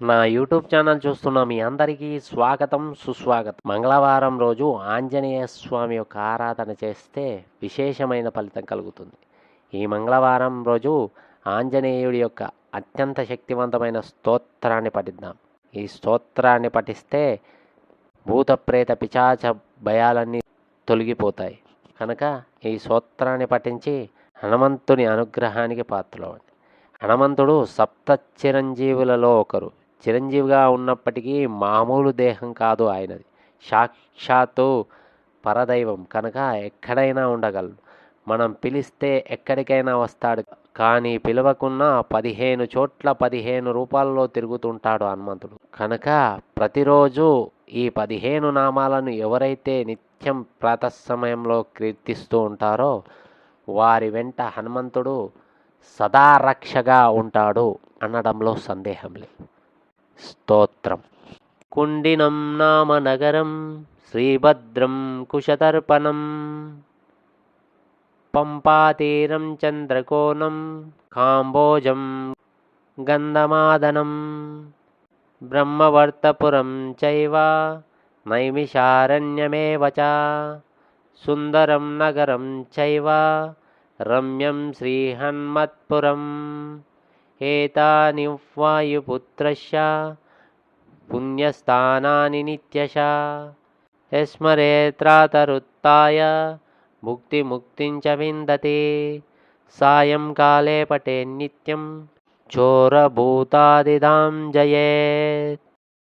నా YouTube channel చూస్తున్న మీ అందరికీ స్వాగతం సుస్వాగతం. మంగళవారం రోజు ఆంజనేయ స్వామి యొక్క ఆరాధన చేస్తే విశేషమైన ఫలితం కలుగుతుంది. ఈ మంగళవారం రోజు ఆంజనేయుడి యొక్క అత్యంత శక్తివంతమైన స్తోత్రాన్ని పఠిద్దాం. ఈ స్తోత్రాన్ని పఠిస్తే భూత ప్రేత పిచాచ భయాలన్నీ తొలగిపోతాయి. కనుక ఈ స్తోత్రాన్ని పఠించి హనుమంతుని అనుగ్రహానికి పాత్రలవండి హనుమంతుడు సప్త చిరంజీవులలో ఒకరు. చిరంజీవిగా ఉన్నప్పటికీ మామూలు దేహం కాదు ఆయనది. సాక్షాత్తు పరదైవం కనుక ఎక్కడైనా ఉండగలడు మనం పిలిస్తే ఎక్కడికైనా వస్తాడు. కానీ పిలవకున్నా పదిహేను చోట్ల పదిహేను రూపాల్లో తిరుగుతుంటాడు హనుమంతుడు. కనుక ప్రతిరోజు ఈ పదిహేను నామాలను ఎవరైతే నిత్యం ప్రాతస్సమయంలో కీర్తిస్తూ ఉంటారో వారి వెంట హనుమంతుడు సదా రక్షగా ఉంటాడు అనడంలో సందేహం లేదు. స్తోత్రం. కుండినం నామ నగరం శ్రీభద్రం కుశతర్పణం పంపాతీరం చంద్రకోణం కాంబోజం గంధమాదనం. బ్రహ్మవర్తపురం చైవ నైమిషారణ్యమేవ చ. సుందరం నగరం చైవ రమ్యం శ్రీహన్మత్పురం. एतानि एतानिवायुपुत्रस्य पुण्यस्थानानि नित्यशा। यस्मरेत्रातरुत्थाय मुक्तिमुक्तिञ्च विन्दति। सायंकाले पटेन् नित्यं चोरभूतादिदां जयेत्।